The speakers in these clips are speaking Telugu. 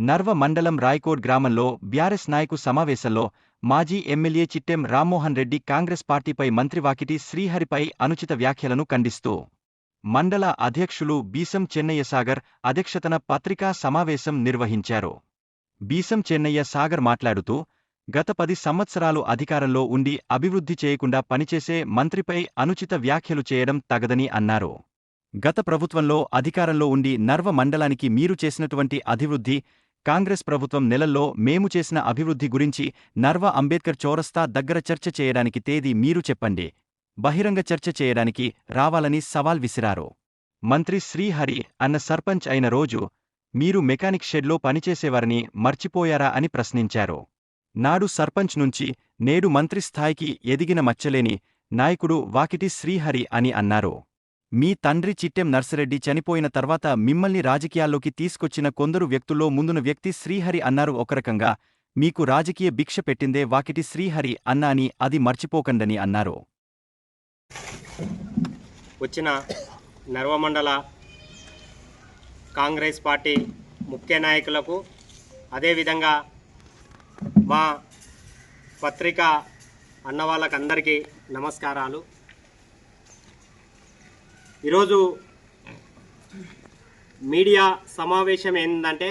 నర్వ మండలం రాయ్కోడ్ గ్రామంలో బ్యారెస్ నాయకు సమావేశంలో మాజీ ఎమ్మెల్యే చిట్టెం రామ్మోహన్ రెడ్డి కాంగ్రెస్ పార్టీపై మంత్రి వాకిటి శ్రీహరిపై అనుచిత వ్యాఖ్యలను ఖండిస్తూ మండల అధ్యక్షులు బీసం చెన్నయ్య సాగర్ అధ్యక్షతన పత్రికా సమావేశం నిర్వహించారు. బీసం చెన్నయ్య సాగర్ మాట్లాడుతూ గత పది సంవత్సరాలు అధికారంలో ఉండి అభివృద్ధి చేయకుండా పనిచేసే మంత్రిపై అనుచిత వ్యాఖ్యలు చేయడం తగదని అన్నారు. గత ప్రభుత్వంలో అధికారంలో ఉండి నర్వ మండలానికి మీరు చేసినటువంటి అభివృద్ధి కాంగ్రెస్ ప్రభుత్వం నెలల్లో మేము చేసిన అభివృద్ధి గురించి నర్వ అంబేద్కర్ చౌరస్తా దగ్గర చర్చ చేయడానికి తేదీ మీరు చెప్పండి. బహిరంగ చర్చ చేయడానికి రావాలని సవాల్ విసిరారు. మంత్రి శ్రీహరి అన్న సర్పంచ్ అయిన రోజు మీరు మెకానిక్ షెడ్లో పనిచేసేవారని మర్చిపోయారా అని ప్రశ్నించారు. నాడు సర్పంచ్ నుంచి నేడు మంత్రి స్థాయికి ఎదిగిన మచ్చలేని నాయకుడు వాకిటి శ్రీహరి అని అన్నారు. మీ తండ్రి చిట్టెం నర్సిరెడ్డి చనిపోయిన తర్వాత మిమ్మల్ని రాజకీయాల్లోకి తీసుకొచ్చిన కొందరు వ్యక్తుల్లో ముందున వ్యక్తి శ్రీహరి అన్నారు ఒక రకంగా మీకు రాజకీయ భిక్ష పెట్టిందే వాకిటి శ్రీహరి అన్న అని అది మర్చిపోకండని అన్నారు. వచ్చిన నర్వమండల కాంగ్రెస్ పార్టీ ముఖ్య నాయకులకు అదేవిధంగా మా పత్రిక అన్న వాళ్ళకందరికీ నమస్కారాలు. ఈరోజు మీడియా సమావేశం ఏంటంటే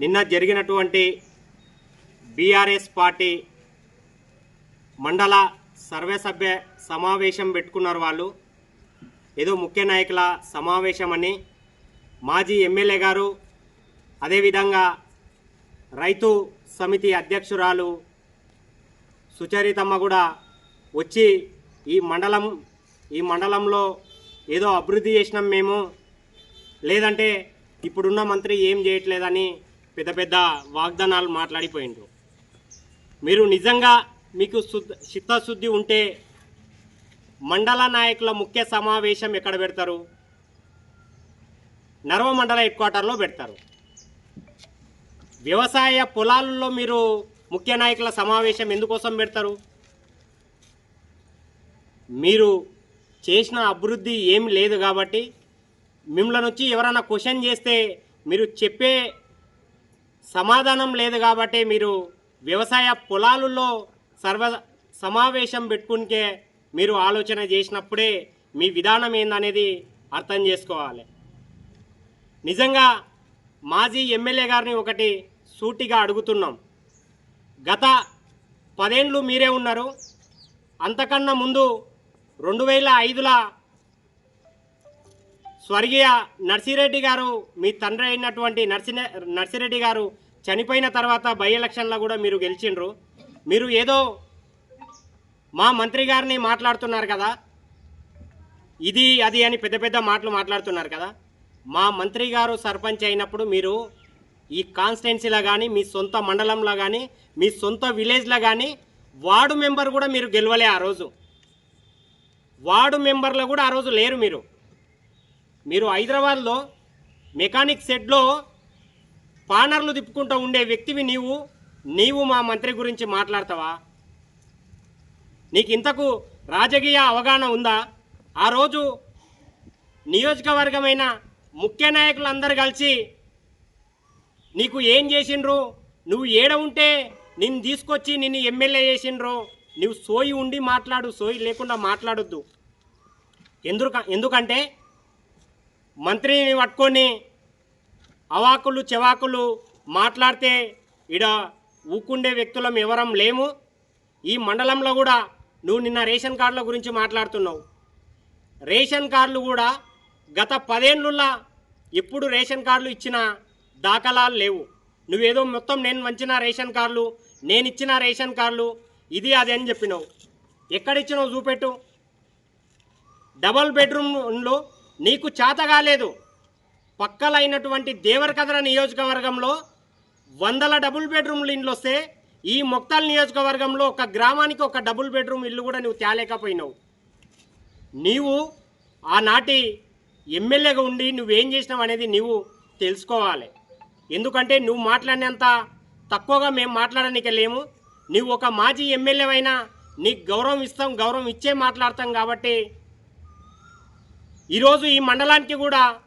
నిన్న జరిగినటువంటి బీఆర్ఎస్ పార్టీ మండల సర్వసభ్య సమావేశం పెట్టుకున్నారు వాళ్ళు. ఏదో ముఖ్య నాయకుల సమావేశం అని మాజీ ఎమ్మెల్యే గారు అదేవిధంగా రైతు సమితి అధ్యక్షురాలు సుచరితమ్మ కూడా వచ్చి ఈ మండలం ఈ మండలంలో ఏదో అభివృద్ధి చేసినాం మేము. లేదంటే ఇప్పుడున్న మంత్రి ఏం చేయట్లేదని పెద్ద పెద్ద వాగ్దానాలు మాట్లాడిపోయిండ్రు. మీరు నిజంగా మీకు శుద్ధ చిత్తశుద్ధి ఉంటే మండల నాయకుల ముఖ్య సమావేశం ఎక్కడ పెడతారు? నర్వ మండల హెడ్ క్వార్టర్లో పెడతారు. వ్యవసాయ పొలాలలో మీరు ముఖ్య నాయకుల సమావేశం ఎందుకోసం పెడతారు? మీరు చేసిన అభివృద్ధి ఏం లేదు కాబట్టి మిమ్మల్ని వచ్చి ఎవరైనా క్వశ్చన్ చేస్తే మీరు చెప్పే సమాధానం లేదు కాబట్టి మీరు వ్యవసాయ పొలాలలో సర్వ సమావేశం పెట్టుకుంటే మీరు ఆలోచన చేసినప్పుడే మీ విధానం ఏందనేది అర్థం చేసుకోవాలి. నిజంగా మాజీ ఎమ్మెల్యే గారిని ఒకటి సూటిగా అడుగుతున్నాం. గత పదేండ్లు మీరే ఉన్నారు. అంతకన్నా ముందు రెండు వేల ఐదులో స్వర్గీయ నర్సిరెడ్డి గారు మీ తండ్రి అయినటువంటి నర్సి నర్సిరెడ్డి గారు చనిపోయిన తర్వాత బై ఎలక్షన్లో కూడా మీరు గెలిచిండ్రు. మీరు ఏదో మా మంత్రి గారిని మాట్లాడుతున్నారు కదా. ఇది అది అని పెద్ద పెద్ద మాటలు మాట్లాడుతున్నారు కదా. మా మంత్రి గారు సర్పంచ్ అయినప్పుడు మీరు ఈ కాన్స్టిట్యున్సీలో కానీ మీ సొంత మండలంలో కానీ మీ సొంత విలేజ్లో కానీ వార్డు మెంబర్ కూడా మీరు గెలవలే ఆ రోజు. వార్డు మెంబర్లో కూడా ఆ రోజు లేరు మీరు. మీరు హైదరాబాద్లో మెకానిక్ షెడ్లో పానర్లు తిప్పుకుంటూ ఉండే వ్యక్తివి నీవు. నీవు మా మంత్రి గురించి మాట్లాడతావా? నీకు ఇంతకు రాజకీయ అవగాహన ఉందా? ఆ రోజు నియోజకవర్గమైన ముఖ్య నాయకులందరూ కలిసి నీకు ఏం చేసిండ్రు? నువ్వు ఏడ ఉంటే నిన్ను తీసుకొచ్చి నిన్ను ఎమ్మెల్యే చేసిండ్రు? నువ్వు సోయి ఉండి మాట్లాడు సోయి లేకుండా మాట్లాడొద్దు. ఎందుక ఎందుకంటే మంత్రిని పట్టుకొని అవాకులు చెవాకులు మాట్లాడితే ఇడ ఊకుండే వ్యక్తులం ఎవరం లేము. ఈ మండలంలో కూడా నువ్వు నిన్న రేషన్ కార్డుల గురించి మాట్లాడుతున్నావు. రేషన్ కార్డులు కూడా గత పదేళ్ళులా ఎప్పుడు రేషన్ కార్డులు ఇచ్చిన దాఖలాలు లేవు. నువ్వేదో మొత్తం నేను వంచిన రేషన్ కార్డులు నేను ఇచ్చిన రేషన్ కార్డులు ఇది అది అని చెప్పినావు. ఎక్కడిచ్చినావు చూపెట్టు. డబల్ బెడ్రూమ్లో నీకు చేత కాలేదు. పక్కలైనటువంటి దేవరకద్ర నియోజకవర్గంలో వందల డబుల్ బెడ్రూమ్లు ఇండ్లు వస్తే ఈ మొక్తాల్ నియోజకవర్గంలో ఒక గ్రామానికి ఒక డబుల్ బెడ్రూమ్ ఇల్లు కూడా నువ్వు తేలేకపోయినావు. నీవు ఆనాటి ఎమ్మెల్యేగా ఉండి నువ్వేం చేసినావు అనేది నువ్వు తెలుసుకోవాలి. ఎందుకంటే నువ్వు మాట్లాడినంత తక్కువగా మేము మాట్లాడడానికి లేము నీవు ఒక మాజీ ఎమ్మెల్యే అయినా నీకు గౌరవం ఇస్తాం గౌరవం ఇచ్చే మాట్లాడతాం కాబట్టి ఈరోజు ఈ మండలానికి కూడా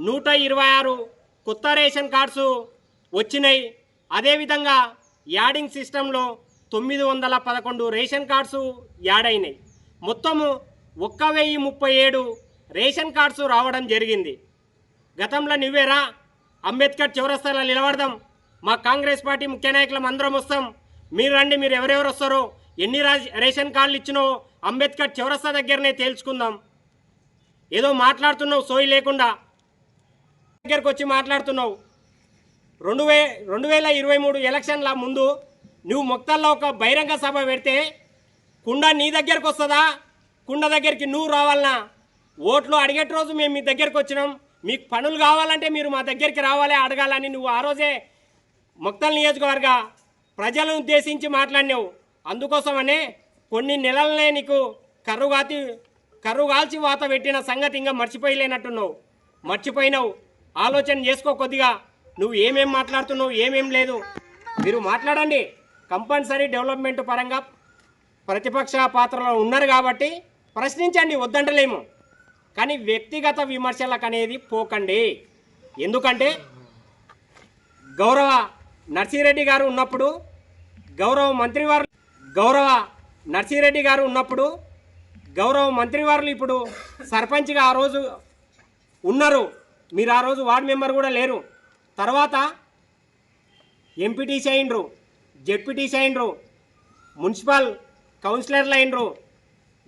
నూట ఇరవై ఆరు కొత్త రేషన్ కార్డ్స్ వచ్చినాయి. అదేవిధంగా యాడింగ్ సిస్టంలో తొమ్మిది వందల పదకొండు రేషన్ కార్డ్స్ యాడ్ అయినాయి. మొత్తము ఒక్క వెయ్యి ముప్పై ఏడు రేషన్ కార్డ్స్ రావడం జరిగింది. గతంలో నువ్వేరా? అంబేద్కర్ చౌరస్తాలో నిలబడదాం. మా కాంగ్రెస్ పార్టీ ముఖ్య నాయకులం అందరం వస్తాం. మీరు రండి మీరు ఎవరెవరు వస్తారో ఎన్ని రేషన్ కార్డులు ఇచ్చినో అంబేద్కర్ చివరస్తా దగ్గరనే తేల్చుకుందాం. ఏదో మాట్లాడుతున్నావు సోయి లేకుండా. దగ్గరకు వచ్చి మాట్లాడుతున్నావు. రెండు వే రెండు వేల ఇరవై మూడు ఎలక్షన్ల ముందు నువ్వు మొక్తల్లో ఒక బహిరంగ సభ పెడితే కుండ నీ దగ్గరకు వస్తుందా? కుండ దగ్గరికి నువ్వు రావాలనా? ఓట్లు అడిగేట రోజు మేము మీ దగ్గరకు వచ్చినాం. మీకు పనులు కావాలంటే మీరు మా దగ్గరికి రావాలి అడగాలని నువ్వు ఆ రోజే మొక్తల్ నియోజకవర్గ ప్రజలను ఉద్దేశించి మాట్లాడినావు. అందుకోసమనే కొన్ని నెలలనే నీకు కర్రుగాతి కర్రుగాల్చి వాత పెట్టిన సంగతి ఇంకా మర్చిపోయలేనట్టున్నావు. మర్చిపోయినావు. ఆలోచన చేసుకో కొద్దిగా. నువ్వు ఏమేం మాట్లాడుతున్నావు ఏమేం లేదు. మీరు మాట్లాడండి. కంపల్సరీ డెవలప్మెంట్ పరంగా ప్రతిపక్ష పాత్రలో ఉన్నారు కాబట్టి ప్రశ్నించండి వద్దంటలేము. కానీ వ్యక్తిగత విమర్శలకు అనేది పోకండి. ఎందుకంటే గౌరవ నర్సిరెడ్డి గారు ఉన్నప్పుడు గౌరవ మంత్రివారు గౌరవ నర్సిరెడ్డి గారు ఉన్నప్పుడు గౌరవ మంత్రివారులు ఇప్పుడు సర్పంచ్గా ఆ రోజు ఉన్నారు. మీరు ఆ రోజు వార్డు మెంబర్ కూడా లేరు. తర్వాత ఎంపీటీసీ అయినరు జెడ్పీటీసీ అయినరు మున్సిపల్ కౌన్సిలర్లు అయినరు.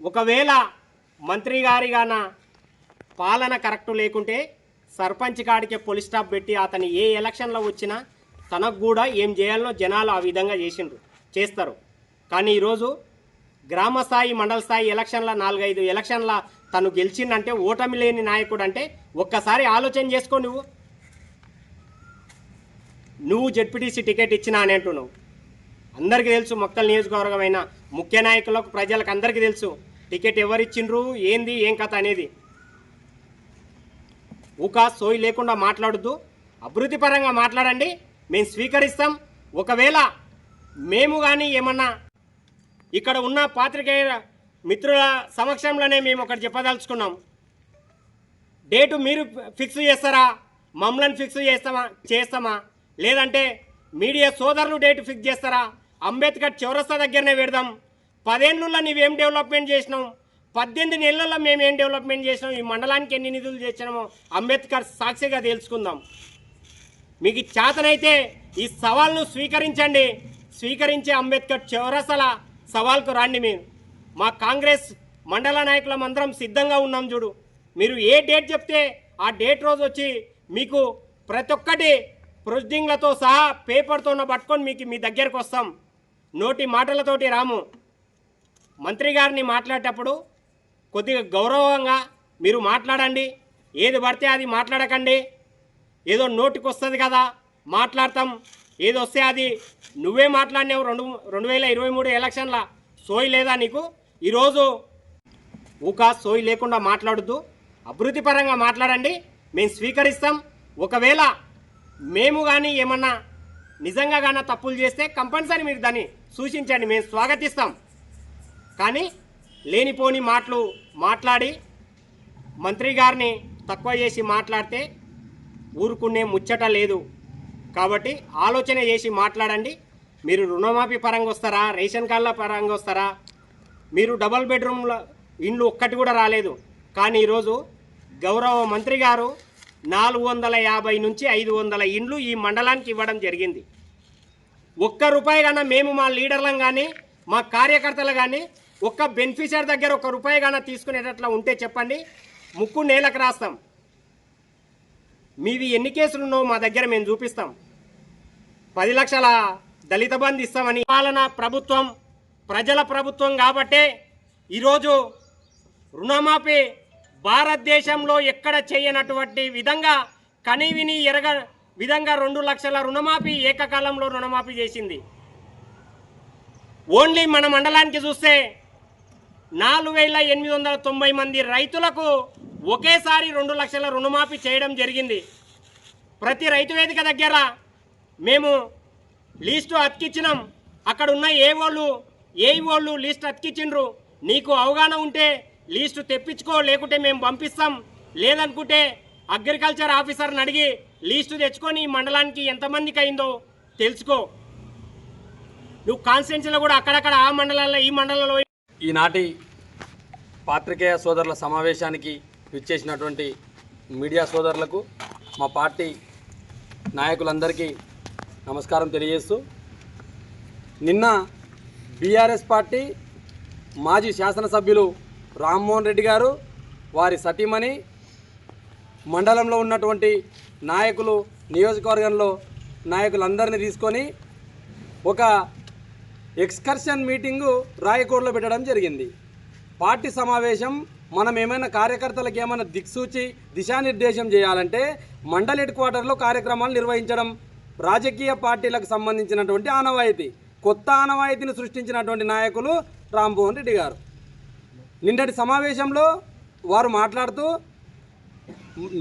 ఒకవేళ మంత్రి గారిగాన పాలన కరెక్ట్ లేకుంటే సర్పంచ్ కాడికే పోలీస్ స్టాప్ పెట్టి అతను ఏ ఎలక్షన్లో వచ్చినా తనకు కూడా ఏం చేయాలనో జనాలు ఆ విధంగా చేసిండ్రు చేస్తారు. కానీ ఈరోజు గ్రామ స్థాయి మండల స్థాయి ఎలక్షన్ల నాలుగైదు ఎలక్షన్ల తను గెలిచిందంటే ఓటమి లేని నాయకుడు అంటే ఒక్కసారి ఆలోచన చేసుకో నువ్వు. నువ్వు జడ్పీటీసీ టికెట్ ఇచ్చినా అని అంటున్నావు. అందరికీ తెలుసు మొక్కల నియోజకవర్గమైన ముఖ్య నాయకులకు ప్రజలకు అందరికీ తెలుసు టికెట్ ఎవరిచ్చిండ్రు ఏంది ఏం కథ అనేది. ఊకా సోయి లేకుండా మాట్లాడద్దు. అభివృద్ధి పరంగా మాట్లాడండి. మేము స్వీకరిస్తాం. ఒకవేళ మేము కానీ ఏమన్నా ఇక్కడ ఉన్న పాత్రికేయ మిత్రుల సమక్షంలోనే మేము ఒకటి చెప్పదలుచుకున్నాం. డేటు మీరు ఫిక్స్ చేస్తారా? మమ్మల్ని ఫిక్స్ చేస్తామా? చేస్తామా? లేదంటే మీడియా సోదరులు డేట్ ఫిక్స్ చేస్తారా? అంబేద్కర్ చౌరస్తా దగ్గరనే పెడదాం. పదేళ్ళలో నీవేం డెవలప్మెంట్ చేసినావు? పద్దెనిమిది నెలల్లో మేము ఏం డెవలప్మెంట్ చేసినాం ఈ మండలానికి ఎన్ని నిధులు చేసినామో అంబేద్కర్ సాక్షిగా తెలుసుకుందాం. మీకు చేతనైతే ఈ సవాల్ను స్వీకరించండి. స్వీకరించే అంబేద్కర్ చౌరసల సవాల్కు రండి మీరు. మా కాంగ్రెస్ మండల నాయకులం అందరం సిద్ధంగా ఉన్నాం చూడు. మీరు ఏ డేట్ చెప్తే ఆ డేట్ రోజు వచ్చి మీకు ప్రతి ఒక్కటి ప్రొసీడింగ్లతో సహా పేపర్తో పట్టుకొని మీకు మీ దగ్గరకు వస్తాం. నోటి మాటలతోటి రాము. మంత్రి గారిని మాట్లాడేటప్పుడు కొద్దిగా గౌరవంగా మీరు మాట్లాడండి. ఏది పడితే అది మాట్లాడకండి. ఏదో నోటికి వస్తుంది కదా మాట్లాడతాం. ఏది వస్తే అది. నువ్వే మాట్లాడినావు రెండు రెండు వేల ఇరవై మూడు ఎలక్షన్ల. సోయి లేదా నీకు? ఈరోజు ఊక సోయి లేకుండా మాట్లాడుతూ అభివృద్ధి పరంగా మాట్లాడండి. మేము స్వీకరిస్తాం. ఒకవేళ మేము కానీ ఏమన్నా నిజంగా కానీ తప్పులు చేస్తే కంపల్సరీ మీరు దాన్ని సూచించండి. మేము స్వాగతిస్తాం. కానీ లేనిపోని మాటలు మాట్లాడి మంత్రి గారిని తక్కువ చేసి మాట్లాడితే ఊరుకునే ముచ్చట లేదు. కాబట్టి ఆలోచన చేసి మాట్లాడండి. మీరు రుణమాఫీ పరంగా వస్తారా? రేషన్ కార్డుల పరంగా వస్తారా? మీరు డబల్ బెడ్రూమ్ల ఇండ్లు ఒక్కటి కూడా రాలేదు. కానీ ఈరోజు గౌరవ మంత్రి గారు నాలుగు వందల యాభై నుంచి ఐదు వందల ఇండ్లు ఈ మండలానికి ఇవ్వడం జరిగింది. ఒక్క రూపాయి కన్నా మేము మా లీడర్లం కానీ మా కార్యకర్తలు కానీ ఒక్క బెనిఫిషియర్ దగ్గర ఒక రూపాయి కన్నా తీసుకునేటట్లా ఉంటే చెప్పండి. ముక్కు నేలకు రాస్తాం. మీవి ఎన్ని కేసులున్నో మా దగ్గర మేము చూపిస్తాం. పది లక్షల దళిత బంధు ఇస్తామని పాలన ప్రభుత్వం ప్రజల ప్రభుత్వం కాబట్టే ఈరోజు రుణమాఫీ భారతదేశంలో ఎక్కడ చేయనటువంటి విధంగా కనీవిని ఎరగ విధంగా రెండు లక్షల రుణమాఫీ ఏకకాలంలో రుణమాఫీ చేసింది. ఓన్లీ మన మండలానికి చూస్తే నాలుగు వేల ఎనిమిది వందల తొంభై మంది రైతులకు ఒకేసారి రెండు లక్షల రుణమాఫీ చేయడం జరిగింది. ప్రతి రైతు వేదిక దగ్గర మేము లీస్టు అతికిచ్చినాం అక్కడ ఉన్న ఏ వాళ్ళు ఏ వాళ్ళు లిస్ట్ అతికిచ్చిండ్రు నీకు అవగాహన ఉంటే లిస్టు తెప్పించుకో లేకుంటే మేము పంపిస్తాం. లేదనుకుంటే అగ్రికల్చర్ ఆఫీసర్ని అడిగి లీస్టు తెచ్చుకొని ఈ మండలానికి ఎంతమందికి అయిందో తెలుసుకో. నువ్వు కాన్స్టిట్యున్సీలో కూడా అక్కడక్కడ ఆ మండలాల్లో ఈ మండలంలో ఈనాటి పాత్రికేయ సోదరుల సమావేశానికి విచ్చేసినటువంటి మీడియా సోదరులకు మా పార్టీ నాయకులందరికీ నమస్కారం తెలియజేస్తూ నిన్న బీఆర్ఎస్ పార్టీ మాజీ శాసనసభ్యులు రామ్మోహన్ రెడ్డి గారు వారి సతీమణి మండలంలో ఉన్నటువంటి నాయకులు నియోజకవర్గంలో నాయకులందరినీ తీసుకొని ఒక ఎక్స్కర్షన్ మీటింగు రాయకోడలో పెట్టడం జరిగింది. పార్టీ సమావేశం మనం ఏమైనా కార్యకర్తలకు ఏమైనా దిక్సూచి దిశానిర్దేశం చేయాలంటే మండల్ హెడ్ క్వార్టర్లో కార్యక్రమాలు నిర్వహించడం రాజకీయ పార్టీలకు సంబంధించినటువంటి ఆనవాయితీ కొత్త ఆనవాయితీని సృష్టించినటువంటి నాయకులు రామ్మోహన్ రెడ్డి గారు. నిన్నటి సమావేశంలో వారు మాట్లాడుతూ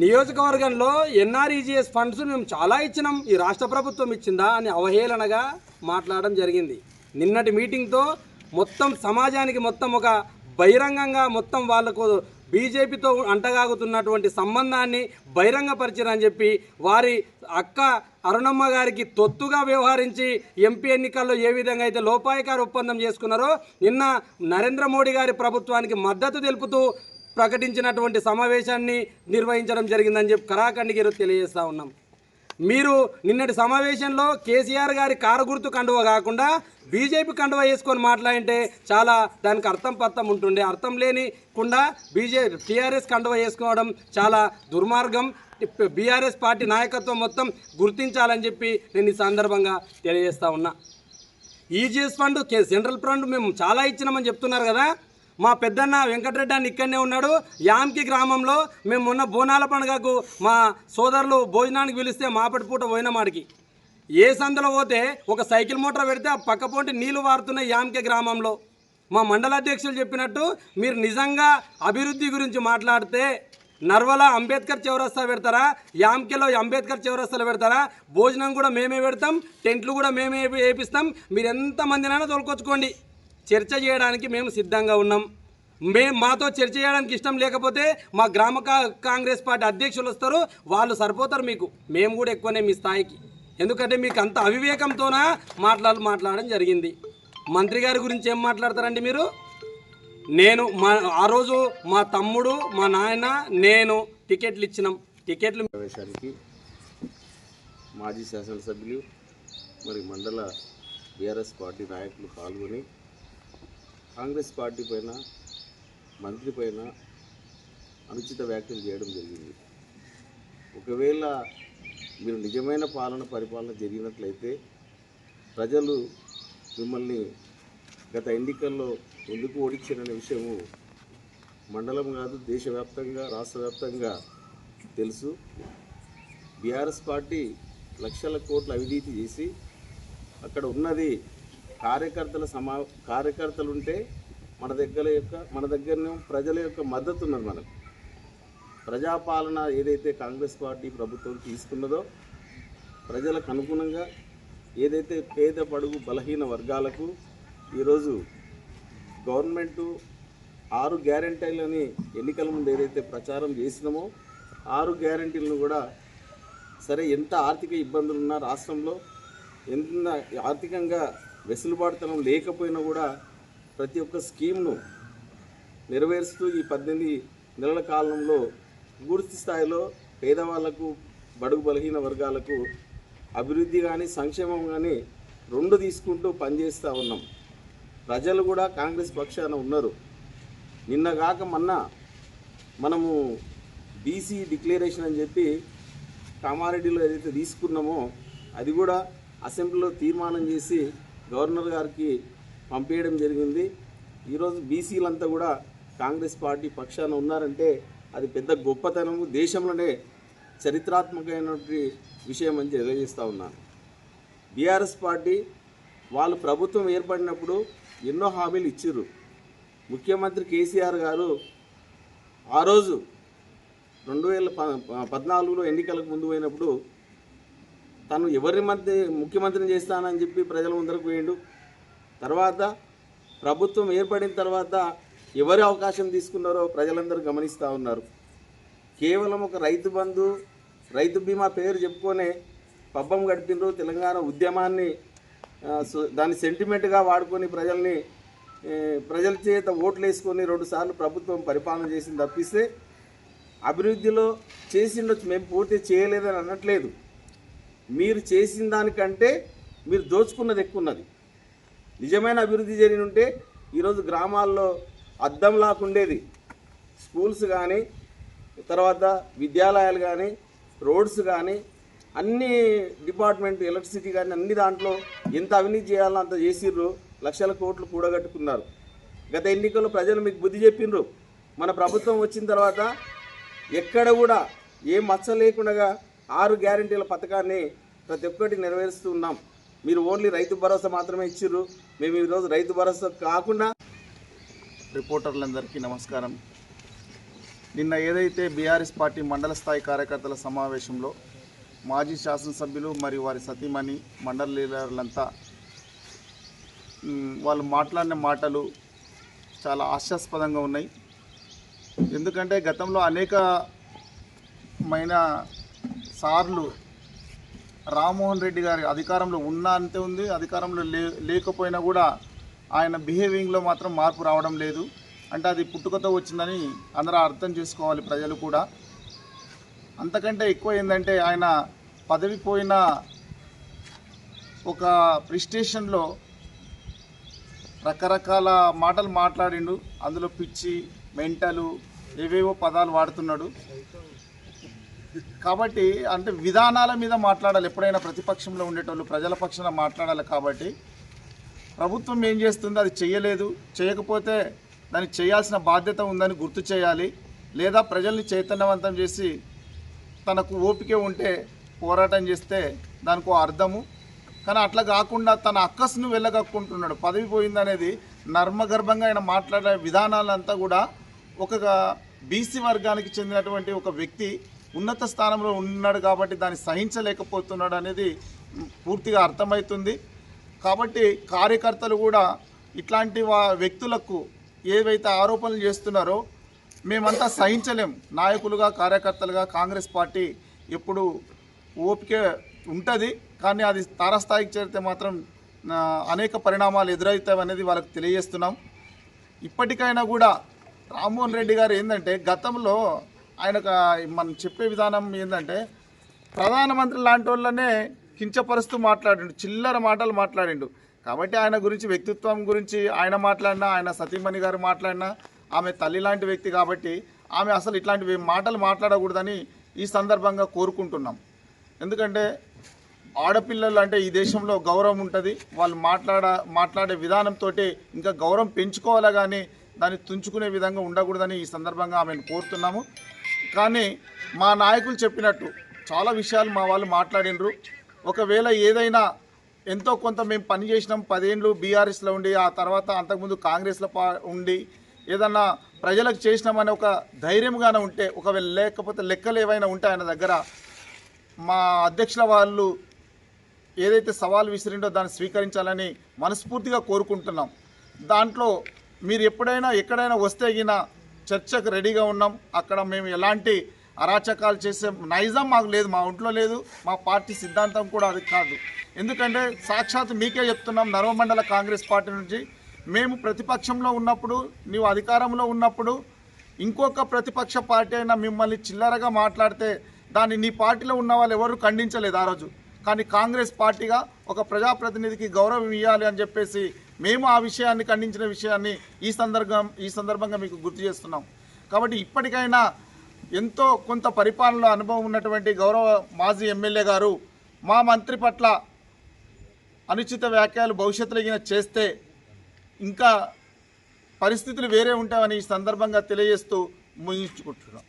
నియోజకవర్గంలో ఎన్ఆర్ఈజీఎస్ ఫండ్స్ మేము చాలా ఇచ్చినాం ఈ రాష్ట్ర ప్రభుత్వం ఇచ్చిందా అని అవహేళనగా మాట్లాడడం జరిగింది. నిన్నటి మీటింగ్తో మొత్తం సమాజానికి మొత్తం ఒక బహిరంగంగా మొత్తం వాళ్ళకు బీజేపీతో అంటగాగుతున్నటువంటి సంబంధాన్ని బహిరంగపరిచారని చెప్పి వారి అక్క అరుణమ్మ గారికి తొత్తుగా వ్యవహరించి ఎంపీ ఎన్నికల్లో ఏ విధంగా అయితే లోపాయకారి ఒప్పందం చేసుకున్నారో నిన్న నరేంద్ర మోడీ గారి ప్రభుత్వానికి మద్దతు తెలుపుతూ ప్రకటించినటువంటి సమావేశాన్ని నిర్వహించడం జరిగిందని చెప్పి కరాఖండికి తెలియజేస్తూ తెలియజేస్తా ఉన్నాం. మీరు నిన్నటి సమావేశంలో కేసీఆర్ గారి కారు గుర్తు కండువ కాకుండా బీజేపీ కండువ వేసుకొని మాట్లాడింటే చాలా దానికి అర్థం పర్థం ఉంటుండే. అర్థం లేనికుండా బీజే టీఆర్ఎస్ కండువ వేసుకోవడం చాలా దుర్మార్గం. బీఆర్ఎస్ పార్టీ నాయకత్వం మొత్తం గుర్తించాలని చెప్పి నేను ఈ సందర్భంగా తెలియజేస్తా ఉన్నా. ఈజీఎస్ ఫండ్ సెంట్రల్ ఫండ్ మేము చాలా ఇచ్చినామని చెప్తున్నారు కదా. మా పెద్దన్న వెంకటరెడ్డి అని ఇక్కడనే ఉన్నాడు. యామ్కి గ్రామంలో మేము మొన్న బోనాల పండుగకు మా సోదరులు భోజనానికి పిలిస్తే మాపటి పూట పోయిన మాడికి. ఏ సందులో పోతే ఒక సైకిల్ మోటార్ పెడితే ఆ పక్క పోటీ నీళ్ళు వారుతున్నాయి యామ్కే గ్రామంలో. మా మండల అధ్యక్షులు చెప్పినట్టు మీరు నిజంగా అభివృద్ధి గురించి మాట్లాడితే నర్వల అంబేద్కర్ చౌరస్తా పెడతారా? యామ్కెలో అంబేద్కర్ చౌరస్తాలో పెడతారా? భోజనం కూడా మేమే పెడతాం టెంట్లు కూడా మేమే వేపిస్తాం మీరు ఎంతమందినైనా తోలుకొచ్చుకోండి. చర్చ చేయడానికి మేము సిద్ధంగా ఉన్నాం. మే మాతో చర్చ చేయడానికి ఇష్టం లేకపోతే మా గ్రామ కాంగ్రెస్ పార్టీ అధ్యక్షులు వస్తారు వాళ్ళు సరిపోతారు మీకు. మేము కూడా ఎక్కువనే మీ స్థాయికి. ఎందుకంటే మీకు అంత అవివేకంతోన మాట్లాడు మాట్లాడడం జరిగింది. మంత్రి గారి గురించి ఏం మాట్లాడతారండి మీరు? నేను మా ఆ రోజు మా తమ్ముడు మా నాయన నేను టికెట్లు ఇచ్చినాం. టికెట్లు ప్రవేశానికి మాజీ శాసనసభ్యులు మరి మండల బీఆర్ఎస్ పార్టీ నాయకులు పాల్గొని కాంగ్రెస్ పార్టీ పైన మంత్రి పైన అనుచిత వ్యాఖ్యలు చేయడం జరిగింది. ఒకవేళ మీరు నిజమైన పాలన పరిపాలన జరిగినట్లయితే ప్రజలు మిమ్మల్ని గత ఎన్నికల్లో ఎందుకు ఓడించారనే విషయము మండలం కాదు దేశవ్యాప్తంగా రాష్ట్ర వ్యాప్తంగా తెలుసు. బీఆర్ఎస్ పార్టీ లక్షల కోట్ల అవినీతి చేసి అక్కడ ఉన్నది కార్యకర్తల సమా కార్యకర్తలు ఉంటే మన దగ్గర యొక్క మన దగ్గరనే ప్రజల యొక్క మద్దతు ఉన్నది మనకు. ప్రజాపాలన ఏదైతే కాంగ్రెస్ పార్టీ ప్రభుత్వం తీసుకున్నదో ప్రజలకు అనుగుణంగా ఏదైతే పేద పడుగు బలహీన వర్గాలకు ఈరోజు గవర్నమెంటు ఆరు గ్యారంటీలని ఎన్నికల ముందు ఏదైతే ప్రచారం చేసినామో ఆరు గ్యారంటీలను కూడా సరే ఎంత ఆర్థిక ఇబ్బందులు ఉన్నా రాష్ట్రంలో ఎంత ఆర్థికంగా వెసులుబాటుతనం లేకపోయినా కూడా ప్రతి ఒక్క స్కీమ్ను నెరవేరుస్తూ ఈ పద్దెనిమిది నెలల కాలంలో పూర్తి స్థాయిలో పేదవాళ్ళకు బడుగు బలహీన వర్గాలకు అభివృద్ధి కానీ సంక్షేమం కానీ రెండు తీసుకుంటూ పనిచేస్తూ ఉన్నాం. ప్రజలు కూడా కాంగ్రెస్ పక్షాన ఉన్నారు. నిన్న కాక మొన్న మనము బీసీ డిక్లరేషన్ అని చెప్పి కామారెడ్డిలో ఏదైతే తీసుకున్నామో అది కూడా అసెంబ్లీలో తీర్మానం చేసి గవర్నర్ గారికి పంపేయడం జరిగింది. ఈరోజు బీసీలంతా కూడా కాంగ్రెస్ పార్టీ పక్షాన ఉన్నారంటే అది పెద్ద గొప్పతనము దేశంలోనే చరిత్రాత్మకమైనటువంటి విషయం అని తెలియజేస్తూ ఉన్నాను. బీఆర్ఎస్ పార్టీ వాళ్ళు ప్రభుత్వం ఏర్పడినప్పుడు ఎన్నో హామీలు ఇచ్చిర్రు. ముఖ్యమంత్రి కేసీఆర్ గారు ఆ రోజు రెండు వేల ప- పద్నాలుగులో ఎన్నికలకు ముందు పోయినప్పుడు తను ఎవరిని మంత్రి ముఖ్యమంత్రిని చేస్తానని చెప్పి ప్రజల ముందరకు పోయిండు తర్వాత ప్రభుత్వం ఏర్పడిన తర్వాత ఎవరి అవకాశం తీసుకున్నారో ప్రజలందరూ గమనిస్తూ ఉన్నారు. కేవలం ఒక రైతు బంధు రైతు బీమా పేరు చెప్పుకొని పబ్బం గడిపినరు. తెలంగాణ ఉద్యమాన్ని దాని సో- సెంటిమెంట్గా వాడుకొని ప్రజల్ని ప్రజల చేత ఓట్లు వేసుకొని రెండుసార్లు ప్రభుత్వం పరిపాలన చేసింది తప్పిస్తే అభివృద్ధిలో చేసిండొచ్చు. మేము పూర్తి చేయలేదని అనట్లేదు మీరు చేసిన దానికంటే మీరు దోచుకున్నది ఎక్కువ ఉన్నది నిజమైన అభివృద్ధి జరిగి ఉంటే ఈరోజు గ్రామాల్లో అద్దం లాకుండేది. స్కూల్స్ కానీ తర్వాత విద్యాలయాలు కానీ రోడ్స్ కానీ అన్ని డిపార్ట్మెంట్ ఎలక్ట్రిసిటీ కానీ అన్ని దాంట్లో ఎంత అవినీతి చేయాలో అంత చేసిర్రు. లక్షల కోట్లు కూడగట్టుకున్నారు. గత ఎన్నికల్లో ప్రజలు మీకు బుద్ధి చెప్పిండ్రు మన ప్రభుత్వం వచ్చిన తర్వాత ఎక్కడ కూడా ఏ మచ్చ లేకుండా ఆరు గ్యారంటీల పథకాన్ని ప్రతి ఒక్కటి నెరవేరుస్తూ ఉన్నాం మీరు ఓన్లీ రైతు భరోసా మాత్రమే ఇచ్చిర్రు. మేము ఈరోజు రైతు భరోసా కాకుండా రిపోర్టర్లందరికీ నమస్కారం. నిన్న ఏదైతే బీఆర్ఎస్ పార్టీ మండల స్థాయి కార్యకర్తల సమావేశంలో మాజీ శాసనసభ్యులు మరియు వారి సతీమణి మండల లీడర్లంతా వాళ్ళు మాట్లాడిన మాటలు చాలా ఆశాస్పదంగా ఉన్నాయి. ఎందుకంటే గతంలో అనేకమైన సార్లు రామ్మోహన్ రెడ్డి గారి అధికారంలో ఉన్న అంతే ఉంది అధికారంలో లే లేకపోయినా కూడా ఆయన బిహేవింగ్లో మాత్రం మార్పు రావడం లేదు. అంటే అది పుట్టుకతో వచ్చిందని అందరూ అర్థం చేసుకోవాలి ప్రజలు కూడా. అంతకంటే ఎక్కువ ఏంటంటే ఆయన పదవి పోయిన ఒక ప్రిస్టేషన్లో రకరకాల మాటలు మాట్లాడిండు. అందులో పిచ్చి మెంటలు ఏవేవో పదాలు వాడుతున్నాడు. కాబట్టి అంటే విధానాల మీద మాట్లాడాలి. ఎప్పుడైనా ప్రతిపక్షంలో ఉండేటోళ్ళు ప్రజల పక్షాన మాట్లాడాలి కాబట్టి ప్రభుత్వం ఏం చేస్తుందో? అది చేయలేదు. చేయకపోతే దాన్ని చేయాల్సిన బాధ్యత ఉందని గుర్తు చేయాలి. లేదా ప్రజల్ని చైతన్యవంతం చేసి తనకు ఓపిక ఉంటే పోరాటం చేస్తే దానికి అర్థము. కానీ అట్లా కాకుండా తన అక్కస్ను వెళ్ళగక్కుంటున్నాడు. పదవి పోయిందనేది నర్మగర్భంగా ఆయన మాట్లాడే విధానాలంతా కూడా ఒక బీసీ వర్గానికి చెందినటువంటి ఒక వ్యక్తి ఉన్నత స్థానంలో ఉన్నాడు కాబట్టి దాన్ని సహించలేకపోతున్నాడు అనేది పూర్తిగా అర్థమవుతుంది. కాబట్టి కార్యకర్తలు కూడా ఇట్లాంటి వా వ్యక్తులకు ఏవైతే ఆరోపణలు చేస్తున్నారో మేమంతా సహించలేం. నాయకులుగా కార్యకర్తలుగా కాంగ్రెస్ పార్టీ ఎప్పుడు ఓపిక ఉంటుంది. కానీ అది తారస్థాయికి చేరితే మాత్రం అనేక పరిణామాలు ఎదురవుతాయనేది వాళ్ళకి తెలియజేస్తున్నాం. ఇప్పటికైనా కూడా రామ్మోహన్ రెడ్డి గారు ఏంటంటే గతంలో ఆయనకు మనం చెప్పే విధానం ఏంటంటే ప్రధానమంత్రి లాంటి వాళ్ళనే కించపరుస్తూ మాట్లాడిండు చిల్లర మాటలు మాట్లాడిండు. కాబట్టి ఆయన గురించి వ్యక్తిత్వం గురించి ఆయన మాట్లాడినా ఆయన సతీమణి గారు మాట్లాడినా ఆమె తల్లి లాంటి వ్యక్తి కాబట్టి ఆమె అసలు ఇట్లాంటి మాటలు మాట్లాడకూడదని ఈ సందర్భంగా కోరుకుంటున్నాం. ఎందుకంటే ఆడపిల్లలు అంటే ఈ దేశంలో గౌరవం ఉంటుంది. వాళ్ళు మాట్లాడ మాట్లాడే విధానంతో ఇంకా గౌరవం పెంచుకోవాలా కానీ దాన్ని తుంచుకునే విధంగా ఉండకూడదని ఈ సందర్భంగా ఆమెను కోరుతున్నాము. కానీ మా నాయకులు చెప్పినట్టు చాలా విషయాలు మా వాళ్ళు మాట్లాడినరు. ఒకవేళ ఏదైనా ఎంతో కొంత మేము పని చేసినాం పదేండ్లు బీఆర్ఎస్లో ఉండి ఆ తర్వాత అంతకుముందు కాంగ్రెస్లో పా ఉండి ఏదన్నా ప్రజలకు చేసినామనే ఒక ధైర్యంగానే ఉంటే ఒకవేళ లేకపోతే లెక్కలు ఏవైనా ఉంటే ఆయన దగ్గర మా అధ్యక్షుల వాళ్ళు ఏదైతే సవాల్ విసిరిండో దాన్ని స్వీకరించాలని మనస్ఫూర్తిగా కోరుకుంటున్నాం. దాంట్లో మీరు ఎప్పుడైనా ఎక్కడైనా వస్తే గిన చర్చకు రెడీగా ఉన్నాం. అక్కడ మేము ఎలాంటి అరాచకాలు చేసే నైజం మాకు లేదు మా ఒంట్లో లేదు మా పార్టీ సిద్ధాంతం కూడా అది కాదు. ఎందుకంటే సాక్షాత్ మీకే చెప్తున్నాం నర్వమండల కాంగ్రెస్ పార్టీ నుంచి మేము ప్రతిపక్షంలో ఉన్నప్పుడు నీవు అధికారంలో ఉన్నప్పుడు ఇంకొక ప్రతిపక్ష పార్టీ అయినా మిమ్మల్ని చిల్లరగా మాట్లాడితే దాన్ని నీ పార్టీలో ఉన్న వాళ్ళు ఎవరు ఖండించలేదు ఆ రోజు. కానీ కాంగ్రెస్ పార్టీగా ఒక ప్రజాప్రతినిధికి గౌరవం ఇవ్వాలి అని చెప్పేసి మేము ఆ విషయాన్ని ఖండించిన విషయాన్ని ఈ సందర్భం ఈ సందర్భంగా మీకు గుర్తు చేస్తున్నాం. కాబట్టి ఇప్పటికైనా ఎంతో కొంత పరిపాలనలో అనుభవం ఉన్నటువంటి గౌరవ మాజీ ఎమ్మెల్యే గారు మా మంత్రి పట్ల అనుచిత వ్యాఖ్యలు భవిష్యత్తులో చేస్తే ఇంకా పరిస్థితులు వేరే ఉంటామని ఈ సందర్భంగా తెలియజేస్తూ ముగించుకుంటున్నాం.